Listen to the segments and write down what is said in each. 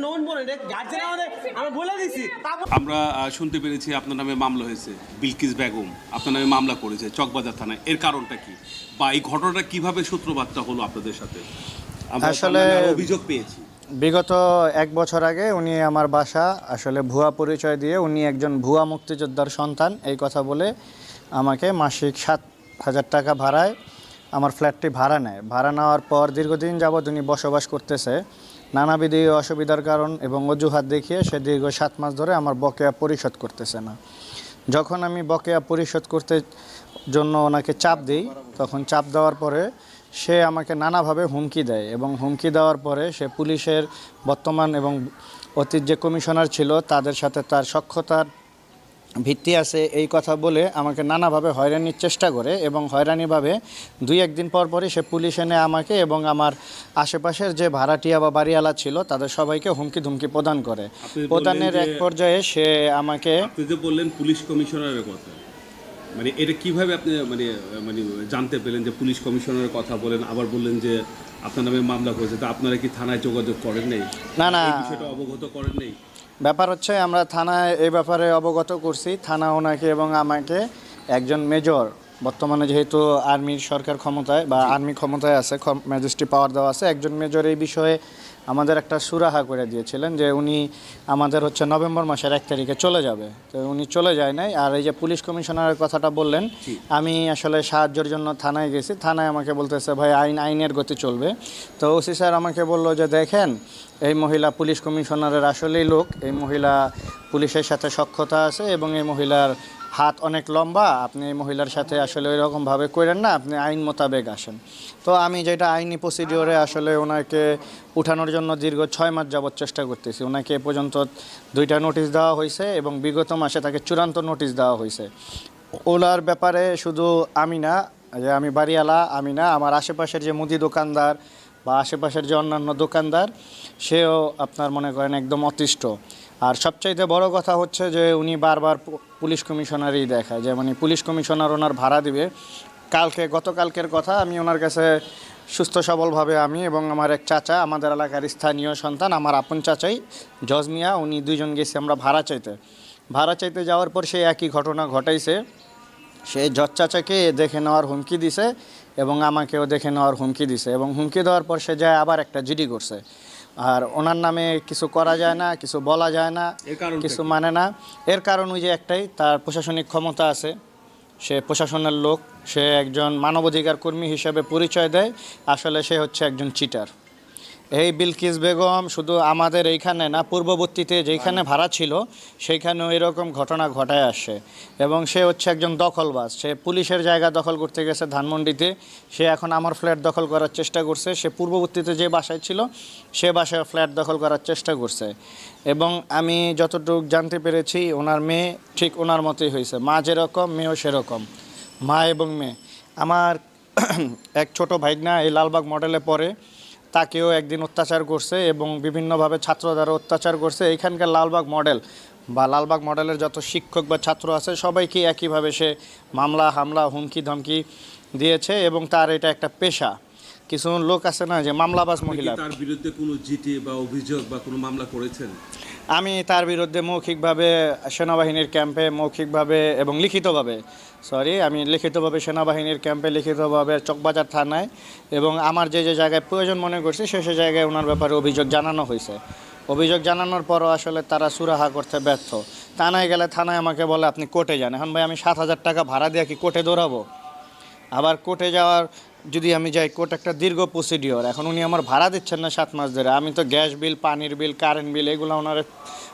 Guardian আমাদের আমরা বলে দিছি। আমরা শুনতে পেরেছি আপনার নামে মামলা হয়েছে বিলকিস বেগম। আপনার নামে মামলা করেছে চকবাজার থানায়। এর কারণটা কি? বা এই ঘটনাটা কীভাবে সূত্রপাতটা হলো আপনাদের সাথে? আসলে- অভিযোগ পেয়েছি। বিগত এক বছর আগে উনি আমার বাসা আসলে ভুয়া পরিচয় দিয়ে উনি একজন ভুয়া মুক্তিযোদ্ধার সন্তান এই কথা বলে আমাকে মাসিক সাত হাজার টাকা ভাড়ায় আমার ফ্ল্যাটটি ভাড়া নেয়। ভাড়া নেওয়ার পর দীর্ঘদিন যাবৎ উনি বসবাস করতেছে। নানাবিধি অসুবিধার কারণ এবং অজুহাত দেখিয়ে সে দীর্ঘ সাত মাস ধরে আমার বকেয়া পরিশোধ করতেছে না। যখন আমি বকেয়া পরিশোধ করতে জন্য ওনাকে চাপ দিই, তখন চাপ দেওয়ার পরে সে আমাকে নানাভাবে হুমকি দেয় এবং হুমকি দেওয়ার পরে সে পুলিশের বর্তমান এবং অতীত যে কমিশনার ছিল, তাদের সাথে তার সক্ষতার ভিত্তি আছে এই কথা বলে আমাকে নানাভাবে হয়রানির চেষ্টা করে এবং হয়রানিভাবে দুই একদিন পর পরই সে পুলিশ এনে আমাকে এবং আমার আশেপাশের যে ভাড়াটিয়া বা বাড়িওয়ালা ছিল তাদের সবাইকে হুমকি ধুমকি প্রদান করে। প্রদানের এক পর্যায়ে সে আমাকে বললেন পুলিশ কমিশনারের কথা মানে এটা কীভাবে আপনি মানে মানে জানতে পেলেন যে পুলিশ কমিশনারের কথা বলেন? আবার বললেন যে আপনার নামে মামলা করেছে তা আপনারা কি থানায় যোগাযোগ করেন নেই? না, না। বিষয়টা অবগত করেন নেই? ব্যাপার হচ্ছে আমরা থানায় এই ব্যাপারে অবগত করছি। থানা ওনাকে এবং আমাকে একজন মেজর। বর্তমানে যেহেতু আর্মির সরকার ক্ষমতায় বা আর্মি ক্ষমতায় আছে ম্যাজিস্ট্রি পাওয়ার দেওয়া আছে, একজন মেজর এই বিষয়ে আমাদের একটা সুরাহা করে দিয়েছিলেন যে উনি আমাদের হচ্ছে নভেম্বর মাসের এক তারিখে চলে যাবে। তো উনি চলে যায় নাই। আর এই যে পুলিশ কমিশনারের কথাটা বললেন আমি আসলে সাহায্যের জন্য থানায় গেছি। থানায় আমাকে বলতেছে ভাই আইন আইনের গতি চলবে। তো ওসি স্যার আমাকে বলল যে দেখেন এই মহিলা পুলিশ কমিশনারের আসলেই লোক। এই মহিলা পুলিশের সাথে সক্ষতা আছে এবং এই মহিলার হাত অনেক লম্বা। আপনি এই মহিলার সাথে আসলে ওই রকমভাবে করেন না। আপনি আইন মোতাবেক আসেন। তো আমি যেটা আইনি প্রসিডিওরে আসলে ওনাকে উঠানোর জন্য দীর্ঘ ছয় মাস যাবৎ চেষ্টা করতেছি। ওনাকে এ পর্যন্ত দুইটা নোটিশ দেওয়া হয়েছে এবং বিগত মাসে তাকে চূড়ান্ত নোটিশ দেওয়া হয়েছে। ওলার ব্যাপারে শুধু আমি না, যে আমি বাড়িওয়ালা, আমি না, আমার আশেপাশের যে মুদি দোকানদার বা আশেপাশের যে অন্যান্য দোকানদার, সেও আপনার মনে করেন একদম অতিষ্ঠ। আর সবচাইতে বড় কথা হচ্ছে যে উনি বারবার পুলিশ কমিশনারই দেখায়। যে মানে পুলিশ কমিশনার ওনার ভাড়া দিবে। কালকে, গতকালকের কথা আমি ওনার কাছে সুস্থ সবলভাবে আমি এবং আমার এক চাচা আমাদের এলাকার স্থানীয় সন্তান আমার আপন চাচাই জজ মিয়া উনি দুইজন গেছি আমরা ভাড়া চাইতে। ভাড়া চাইতে যাওয়ার পর সেই একই ঘটনা ঘটাইছে। সে জজ চাচাকে দেখে নেওয়ার হুমকি দিছে এবং আমাকেও দেখে নেওয়ার হুমকি দিছে এবং হুমকি দেওয়ার পর সে যায় আবার একটা জিডি করছে। আর ওনার নামে কিছু করা যায় না কিছু বলা যায় না কিছু মানে না। এর কারণ ওই যে একটাই তার প্রশাসনিক ক্ষমতা আছে। সে প্রশাসনের লোক, সে একজন মানবাধিকার কর্মী হিসেবে পরিচয় দেয়। আসলে সে হচ্ছে একজন চিটার এই বিলকিস বেগম শুধু আমাদের এইখানে না, পূর্ববর্তীতে যেখানে ভাড়া ছিল, সেইখানেও এরকম ঘটনা ঘটায় আসে। এবং সে হচ্ছে একজন দখলবাজ। সে পুলিশের জায়গা দখল করতে গেছে ধানমন্ডিতে। সে এখন আমার ফ্ল্যাট দখল করার চেষ্টা করছে। সে পূর্ববর্তীতে যে বাসায় ছিল, সে বাসায় ফ্ল্যাট দখল করার চেষ্টা করছে। এবং আমি যতটুকু জানতে পেরেছি, ওনার মেয়ে ঠিক ওনার মতোই হয়েছে। মা যেরকম, মেয়েও সেরকম। মা এবং মেয়ে। আমার এক ছোট ভাইগনা এই লালবাগ মডেলে পড়ে। তাকেও একদিন অত্যাচার করছে এবং বিভিন্নভাবে ছাত্র দ্বারা অত্যাচার করছে। এখানকার লালবাগ মডেল বা লালবাগ মডেলের যত শিক্ষক বা ছাত্র আছে সবাইকে একইভাবে সে মামলা হামলা হুমকি ধমকি দিয়েছে এবং তার এটা একটা পেশা। কিছু লোক আছে না যে মামলাবাজ মহিলা। তার বিরুদ্ধে কোনো জিটি বা অভিযোগ বা কোনো মামলা করেছেন? আমি তার বিরুদ্ধে মৌখিকভাবে সেনাবাহিনীর ক্যাম্পে মৌখিকভাবে এবং লিখিতভাবে সরি আমি লিখিতভাবে সেনাবাহিনীর ক্যাম্পে লিখিতভাবে চকবাজার থানায় এবং আমার যে যে জায়গায় প্রয়োজন মনে করছি সে সে জায়গায় ওনার ব্যাপারে অভিযোগ জানানো হয়েছে। অভিযোগ জানানোর পরও আসলে তারা সুরাহা করতে ব্যর্থ। থানায় গেলে থানায় আমাকে বলে, আপনি কোর্টে যান। এখন ভাই আমি সাত হাজার টাকা ভাড়া দিয়ে কি কোর্টে দৌড়াবো? আবার কোর্টে যাওয়ার যদি আমি যাই, কোর্ট একটা দীর্ঘ প্রসিডিওর এখন উনি আমার ভাড়া দিচ্ছেন না সাত মাস ধরে। আমি তো গ্যাস বিল, পানির বিল কারেন্ট বিল এগুলো ওনার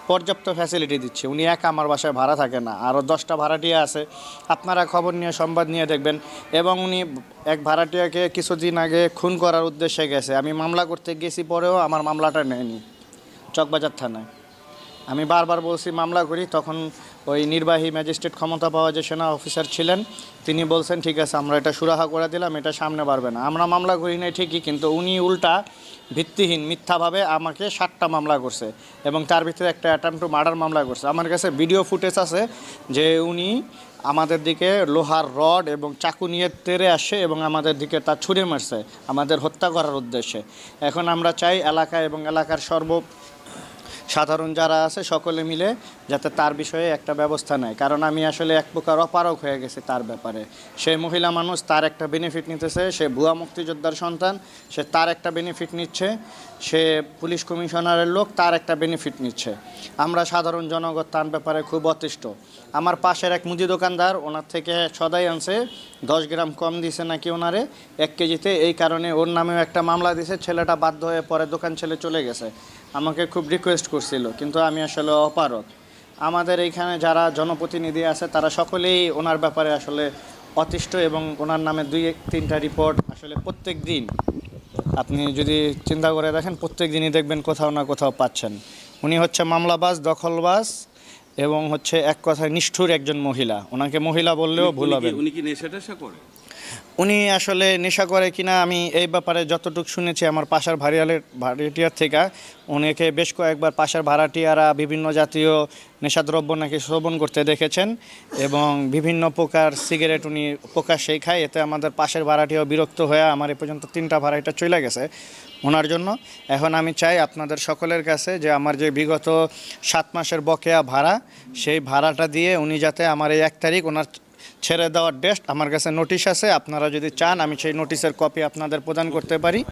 পর্যাপ্ত ফ্যাসিলিটি দিচ্ছি। উনি এক আমার বাসায় ভাড়া থাকে না। আরও দশটা ভাড়াটিয়া আছে। আপনারা খবর নিয়ে, সংবাদ নিয়ে দেখবেন। এবং উনি এক ভাড়াটিয়াকে কিছুদিন আগে খুন করার উদ্দেশ্যে গেছে। আমি মামলা করতে গেছি পরেও আমার মামলাটা নেয়নি। চকবাজার থানায়। আমি বারবার বলছি, মামলা করি। তখন ওই নির্বাহী ম্যাজিস্ট্রেট ক্ষমতা পাওয়া যে সেনা অফিসার ছিলেন, তিনি বলছেন, ঠিক আছে, আমরা এটা সুরাহা করে দিলাম, এটা সামনে বাড়বে না। আমরা মামলা করি নাই ঠিকই, কিন্তু উনি উল্টা ভিত্তিহীন, মিথ্যাভাবে আমাকে সাতটা মামলা করছে এবং তার ভিতরে একটা অ্যাটাম্প টু মার্ডার মামলা করছে। আমার কাছে ভিডিও ফুটেজ আছে যে উনি আমাদের দিকে লোহার রড এবং চাকু নিয়ে তেরে আসে এবং আমাদের দিকে তা ছুঁড়ে মারছে, আমাদের হত্যা করার উদ্দেশ্যে। এখন আমরা চাই এলাকা এবং এলাকার সর্ব সাধারণ যারা আছে সকলে মিলে যাতে তার বিষয়ে একটা ব্যবস্থা নেয়। কারণ আমি আসলে এক প্রকার অপারক হয়ে গেছি তার ব্যাপারে। সে মহিলা মানুষ, তার একটা বেনিফিট নিতেছে, সে ভুয়া মুক্তিযোদ্ধার সন্তান, সে তার একটা বেনিফিট নিচ্ছে, সে পুলিশ কমিশনারের লোক, তার একটা বেনিফিট নিচ্ছে। আমরা সাধারণ জনগণ তার ব্যাপারে খুব অতিষ্ঠ। আমার পাশের এক মুদি দোকানদার, ওনার থেকে সদাই আনছে, দশ গ্রাম কম দিছে নাকি ওনারে, এক কেজিতে, এই কারণে ওর নামেও একটা মামলা দিছে, ছেলেটা বাধ্য হয়ে পরে দোকান ছেলে চলে গেছে। আমাকে খুব রিকোয়েস্ট করছিল কিন্তু আমি আসলে অপারক আমাদের এইখানে যারা জনপ্রতিনিধি আছে তারা সকলেই ওনার ব্যাপারে আসলে অতিষ্ঠ এবং ওনার নামে দুই এক তিনটা রিপোর্ট আসলে প্রত্যেক দিন। আপনি যদি চিন্তা করে দেখেন প্রত্যেক দিনই দেখবেন কোথাও না কোথাও পাচ্ছেন। উনি হচ্ছে মামলাবাজ দখলবাজ এবং হচ্ছে এক কথায় নিষ্ঠুর একজন মহিলা। ওনাকে মহিলা বললেও ভুল হবে উনি কি নেশা টেশা করে? উনি আসলে নেশা করে কিনা আমি এই ব্যাপারে যতটুকু শুনেছি আমার পাশের ভাড়িয়ালের ভাড়াটিয়ার থেকে, উনিকে বেশ কয়েকবার পাশের ভাড়াটিয়ারা বিভিন্ন জাতীয় নেশাদ্রব্য নাকি শ্রবণ করতে দেখেছেন এবং বিভিন্ন প্রকার সিগারেট উনি প্রকাশ্যেই খায়। এতে আমাদের পাশের ভাড়াটিও বিরক্ত হয়ে আমার এ পর্যন্ত তিনটা ভাড়াটা চলে গেছে ওনার জন্য। এখন আমি চাই আপনাদের সকলের কাছে যে আমার যে বিগত সাত মাসের বকেয়া ভাড়া, সেই ভাড়াটা দিয়ে উনি যাতে আমার এই এক তারিখ ওনার ছেড়ে দেওয়ার ডেস্ট। আমার কাছে নোটিশ আছে, আপনারা যদি চান, আমি সেই নোটিশের কপি আপনাদের প্রদান করতে পারি।